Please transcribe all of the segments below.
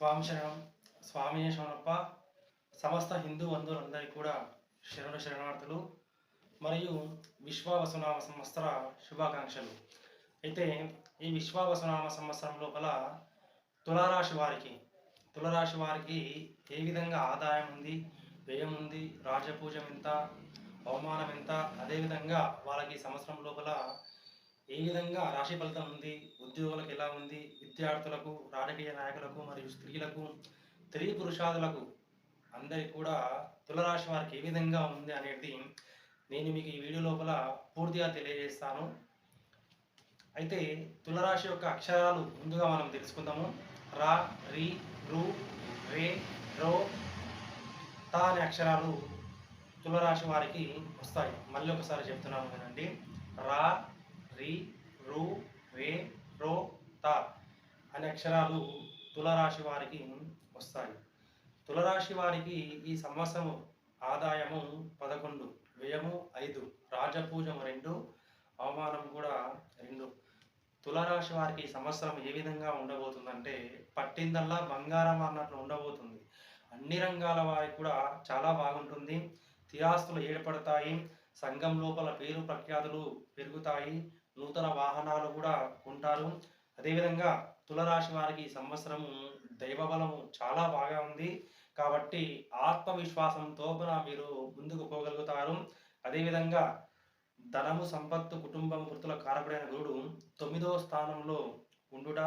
స్వామి శరణం స్వామి శరణప్ప సమస్త హిందూ బంధువులందరికీ కూడా శరణు శరణార్థులు మరియు విశ్వావసునామ సంవత్సర శుభాకాంక్షలు. అయితే ఈ విశ్వావసునామ సంవత్సరం లోపల తులారాశి వారికి తులరాశి వారికి ఏ విధంగా ఆదాయం ఉంది వ్యయం ఉంది రాజపూజం ఎంత అవమానం ఎంత అదేవిధంగా వాళ్ళకి సంవత్సరం లోపల ఏ విధంగా రాశి ఫలితం ఉంది ఉద్యోగులకు ఎలా ఉంది విద్యార్థులకు రాజకీయ నాయకులకు మరియు స్త్రీలకు స్త్రీ పురుషాదులకు అందరికి కూడా తులరాశి వారికి ఏ విధంగా ఉంది అనేది నేను మీకు ఈ వీడియో లోపల పూర్తిగా తెలియజేస్తాను. అయితే తులరాశి యొక్క అక్షరాలు ముందుగా మనం తెలుసుకుందాము. రా రి రు రే రో తా అనే అక్షరాలు తులరాశి వారికి వస్తాయి. మళ్ళీ ఒకసారి చెప్తున్నాము కదండి రా రి రు అనే అక్షరాలు తులరాశి వారికి వస్తాయి. తులరాశి వారికి ఈ సంవత్సరం ఆదాయము పదకొండు వ్యయము ఐదు రాజపూజము రెండు అవమానం కూడా రెండు. తులరాశి వారికి ఈ సంవత్సరం ఏ విధంగా ఉండబోతుందంటే పట్టిందల్లా బంగారం అన్నట్లు ఉండబోతుంది. అన్ని రంగాల వారికి కూడా చాలా బాగుంటుంది. స్థిరాస్తులు ఏర్పడతాయి. సంఘం లోపల పేరు ప్రఖ్యాతులు పెరుగుతాయి. నూతన వాహనాలు కూడా కొంటారు. అదేవిధంగా తులరాశి వారికి ఈ సంవత్సరం దైవబలము చాలా బాగా ఉంది. కాబట్టి ఆత్మవిశ్వాసంతో మీరు ముందుకు పోగలుగుతారు. అదేవిధంగా ధనము సంపత్తు కుటుంబం వృత్తుల కారకుడైన గురుడు తొమ్మిదవ స్థానంలో ఉండుట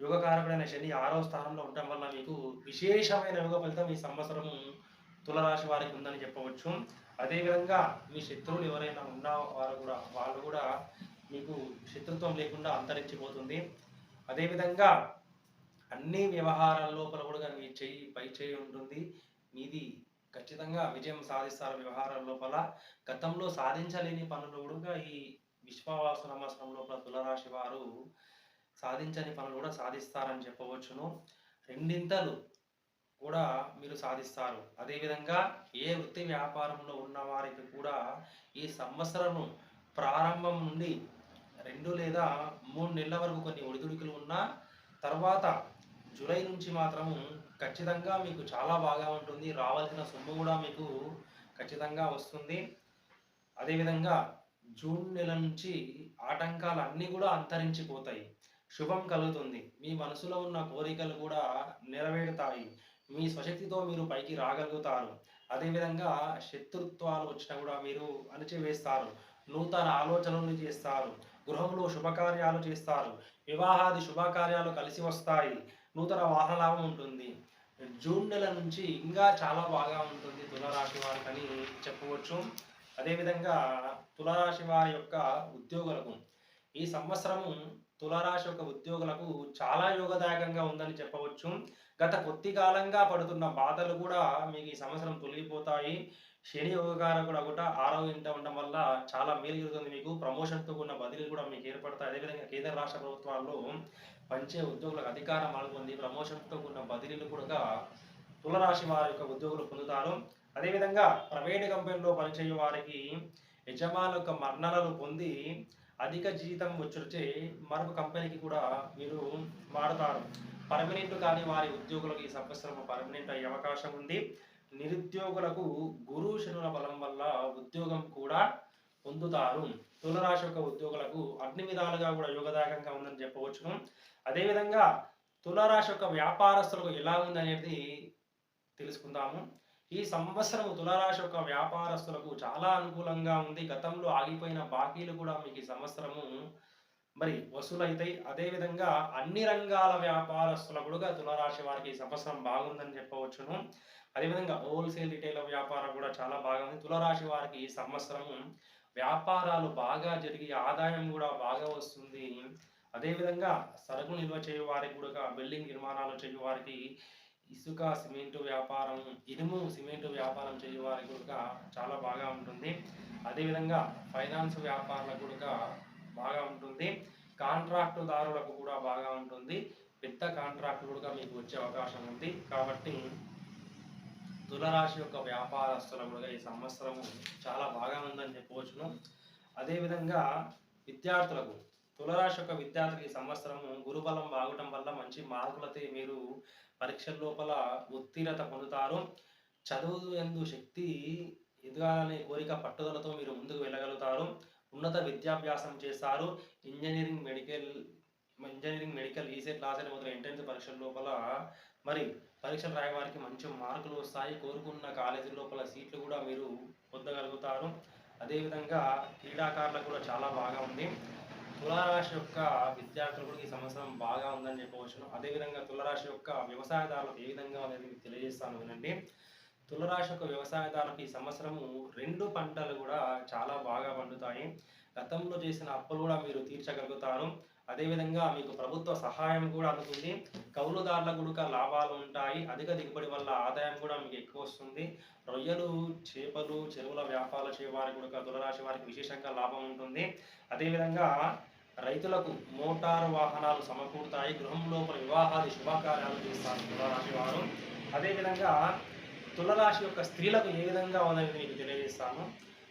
యుగకారకుడైన శని ఆరవ స్థానంలో ఉండటం వల్ల మీకు విశేషమైన యుగ ఫలితం ఈ సంవత్సరం తులరాశి వారికి ఉందని చెప్పవచ్చు. అదేవిధంగా మీ శత్రువులు ఎవరైనా ఉన్న వారు కూడా వాళ్ళు కూడా మీకు శత్రుత్వం లేకుండా అంతరించిపోతుంది. అదేవిధంగా అన్ని వ్యవహారాల లోపల కూడా మీ చెయ్యి పై చేయి ఉంటుంది. మీది ఖచ్చితంగా విజయం సాధిస్తారు వ్యవహారాల లోపల. గతంలో సాధించలేని పనులు కూడా ఈ విశ్వవాసు సంవత్సరం లోపల తులరాశి వారు సాధించని పనులు కూడా సాధిస్తారని చెప్పవచ్చును. రెండింతలు కూడా మీరు సాధిస్తారు. అదేవిధంగా ఏ వృత్తి వ్యాపారంలో ఉన్న వారికి కూడా ఈ సంవత్సరం ప్రారంభం నుండి రెండు లేదా మూడు నెలల వరకు కొన్ని ఒడిదుడుకులు ఉన్నా తర్వాత జూలై నుంచి మాత్రం ఖచ్చితంగా మీకు చాలా బాగా ఉంటుంది. రావాల్సిన సొమ్ము కూడా మీకు ఖచ్చితంగా వస్తుంది. అదేవిధంగా జూన్ నెల నుంచి ఆటంకాలు అన్నీ కూడా అంతరించిపోతాయి. శుభం కలుగుతుంది. మీ మనసులో ఉన్న కోరికలు కూడా నెరవేరుతాయి. మీ స్వశక్తితో మీరు పైకి రాగలుగుతారు. అదేవిధంగా శత్రుత్వాలు వచ్చినా కూడా మీరు అణిచివేస్తారు. నూతన ఆలోచనలు చేస్తారు. గృహంలో శుభకార్యాలు చేస్తారు. వివాహాది శుభకార్యాలు కలిసి వస్తాయి. నూతన వాహనలాభం ఉంటుంది. జూన్ నెల నుంచి ఇంకా చాలా బాగా ఉంటుంది తులారాశి వారికి అని చెప్పవచ్చు. అదేవిధంగా తులారాశి వారి యొక్క ఉద్యోగులకు ఈ సంవత్సరము తులారాశి యొక్క ఉద్యోగులకు చాలా యోగదాయకంగా ఉందని చెప్పవచ్చు. గత కొద్ది కాలంగా పడుతున్న బాధలు కూడా మీకు ఈ సంవత్సరం తొలగిపోతాయి. శని యోగకారకుడు కూడా ఆరోగ్యంగా ఇంట ఉండడం వల్ల చాలా మేలు జరుగుతుంది మీకు. ప్రమోషన్తో ఉన్న బదిలీలు కూడా మీకు ఏర్పడతాయి. అదేవిధంగా కేంద్ర రాష్ట్ర ప్రభుత్వాల్లో పంచే ఉద్యోగులకు అధికారం అనుకుంది ప్రమోషన్తో ఉన్న బదిలీలు కూడా తులరాశి వారి యొక్క ఉద్యోగులు పొందుతారు. అదేవిధంగా ప్రైవేట్ కంపెనీలో పనిచేయే వారికి యజమానుల యొక్క మరణాలను పొంది అధిక జీతం వచ్చే మరొక కంపెనీకి కూడా మీరు మారుతారు. పర్మనెంట్ కానీ వారి ఉద్యోగులకు ఈ సంవత్సరం పర్మనెంట్ అయ్యే అవకాశం ఉంది. నిరుద్యోగులకు గురు శనుల బలం వల్ల ఉద్యోగం కూడా పొందుతారు. తులరాశి యొక్క ఉద్యోగులకు అన్ని విధాలుగా కూడా యోగదాయకంగా ఉందని చెప్పవచ్చును. అదేవిధంగా తులరాశి యొక్క వ్యాపారస్తులకు ఎలా ఉంది అనేది తెలుసుకుందాము. ఈ సంవత్సరం తులరాశి యొక్క వ్యాపారస్తులకు చాలా అనుకూలంగా ఉంది. గతంలో ఆగిపోయిన బాకీలు కూడా మీకు ఈ సంవత్సరము మరి వసూలైతాయి. అదేవిధంగా అన్ని రంగాల వ్యాపారస్తుల కూడా తులరాశి వారికి ఈ సంవత్సరం బాగుందని చెప్పవచ్చును. అదేవిధంగా హోల్సేల్ రిటైల్ వ్యాపారం కూడా చాలా బాగా ఉంది తులరాశి వారికి ఈ సంవత్సరం వ్యాపారాలు బాగా జరిగి ఆదాయం కూడా బాగా వస్తుంది. అదేవిధంగా సరుకు నిల్వ చేయు వారికి కూడా బిల్డింగ్ నిర్మాణాలు చేయు వారికి ఇసుక సిమెంటు వ్యాపారం ఇనుము సిమెంటు వ్యాపారం చేయు వారికి కూడా చాలా బాగా ఉంటుంది. అదేవిధంగా ఫైనాన్స్ వ్యాపారాలకు కూడా బాగా ఉంటుంది. కాంట్రాక్టుదారులకు కూడా బాగా ఉంటుంది. పెద్ద కాంట్రాక్ట్ కూడా మీకు వచ్చే అవకాశం ఉంది. కాబట్టి తులరాశి యొక్క వ్యాపారస్తులకు కూడా ఈ సంవత్సరము చాలా బాగా ఉందని చెప్పవచ్చును. అదేవిధంగా విద్యార్థులకు తులరాశి యొక్క విద్యార్థులకు ఈ సంవత్సరము గురుబలం బాగటం వల్ల మంచి మార్కులతో మీరు పరీక్షల లోపల ఉత్తీర్ణత పొందుతారు. చదువు ఎందు శక్తి ఎదగాలనే కోరిక పట్టుదలతో మీరు ముందుకు వెళ్ళగలుగుతారు. ఉన్నత విద్యాభ్యాసం చేస్తారు engineering medical engineering medical ECET LAWCET మొదలైన ఎంట్రన్స్ పరీక్షల లోపల. మరి పరీక్షలు రాయవారికి మంచి మార్కులు వస్తాయి. కోరుకున్న కాలేజీ లోపల సీట్లు కూడా మీరు పొందగలుగుతారు. అదేవిధంగా క్రీడాకారులకు కూడా చాలా బాగా ఉంది. తులారాశి యొక్క విద్యార్థులు కూడా ఈ సంవత్సరం బాగా ఉందని చెప్పవచ్చును అదేవిధంగా తులరాశి యొక్క వ్యవసాయదారులకు ఏ విధంగా అనేది తెలియజేస్తాను వినండి. తులరాశి యొక్క వ్యవసాయదారులకు ఈ సంవత్సరము రెండు పంటలు కూడా చాలా బాగా పండుతాయి. గతంలో చేసిన అప్పులు కూడా మీరు తీర్చగలుగుతారు. అదేవిధంగా మీకు ప్రభుత్వ సహాయం కూడా అందుతుంది. కౌలుదారులకు కూడా లాభాలు ఉంటాయి. అధిక దిగుబడి వల్ల ఆదాయం కూడా మీకు ఎక్కువ వస్తుంది. రొయ్యలు చేపలు చెరువుల వ్యాపారాలు చేయవారికి కూడా తులరాశి వారికి విశేషంగా లాభం ఉంటుంది. అదేవిధంగా రైతులకు మోటారు వాహనాలు సమకూరుతాయి. గృహం లోపల వివాహాది శుభకార్యాలు చేస్తారు తులరాశి వారు. అదేవిధంగా తులరాశి యొక్క స్త్రీలకు ఏ విధంగా ఉందని మీకు తెలియజేస్తాను.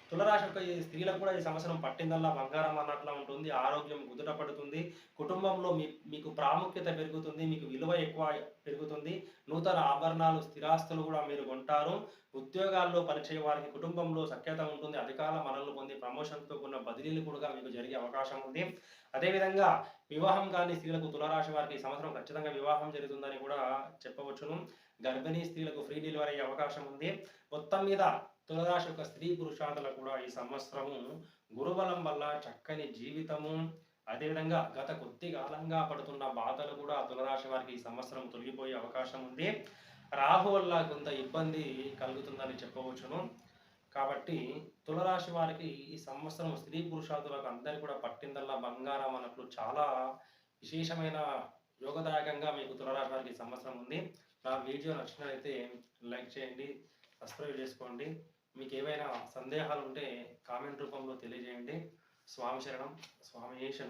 తులరాశి యొక్క ఈ స్త్రీలకు కూడా ఈ సంవత్సరం పట్టిందల్లా బంగారం అన్నట్లా ఉంటుంది. ఆరోగ్యం కుదుట పడుతుంది. కుటుంబంలో మీ మీకు ప్రాముఖ్యత పెరుగుతుంది. మీకు విలువ ఎక్కువ పెరుగుతుంది. నూతన ఆభరణాలు స్థిరాస్తులు కూడా మీరు కొంటారు. ఉద్యోగాల్లో పనిచేయ వారికి కుటుంబంలో సఖ్యత ఉంటుంది. అధికార మనలు పొంది ప్రమోషన్తో కూడిన బదిలీలు కూడా మీకు జరిగే అవకాశం ఉంది. అదేవిధంగా వివాహం కాని స్త్రీలకు తులరాశి వారికి ఈ సంవత్సరం ఖచ్చితంగా వివాహం జరుగుతుందని కూడా చెప్పవచ్చును. గర్భిణీ స్త్రీలకు ఫ్రీ డెలివరీ అయ్యే అవకాశం ఉంది. మొత్తం మీద తులరాశి యొక్క స్త్రీ పురుషాదులకు కూడా ఈ సంవత్సరము గురుబలం వల్ల చక్కని జీవితము అదేవిధంగా గత కొద్ది కాలంగా పడుతున్న బాధలు కూడా తులరాశి వారికి ఈ సంవత్సరం తొలగిపోయే అవకాశం ఉంది. రాహు వల్ల కొంత ఇబ్బంది కలుగుతుందని చెప్పవచ్చును. కాబట్టి తులరాశి వారికి ఈ సంవత్సరం స్త్రీ పురుషాదులకు అందరికీ కూడా పట్టిందల్లా బంగారం అన్నట్లు చాలా విశేషమైన యోగదాయకంగా మీకు తులరాశి వారికి ఈ సంవత్సరం ఉంది. నా వీడియో నచ్చినట్లయితే లైక్ చేయండి సబ్స్క్రైబ్ చేసుకోండి. మీకు ఏవైనా సందేహాలు ఉంటే కామెంట్ రూపంలో తెలియజేయండి. స్వామి శరణం స్వామి శరణం.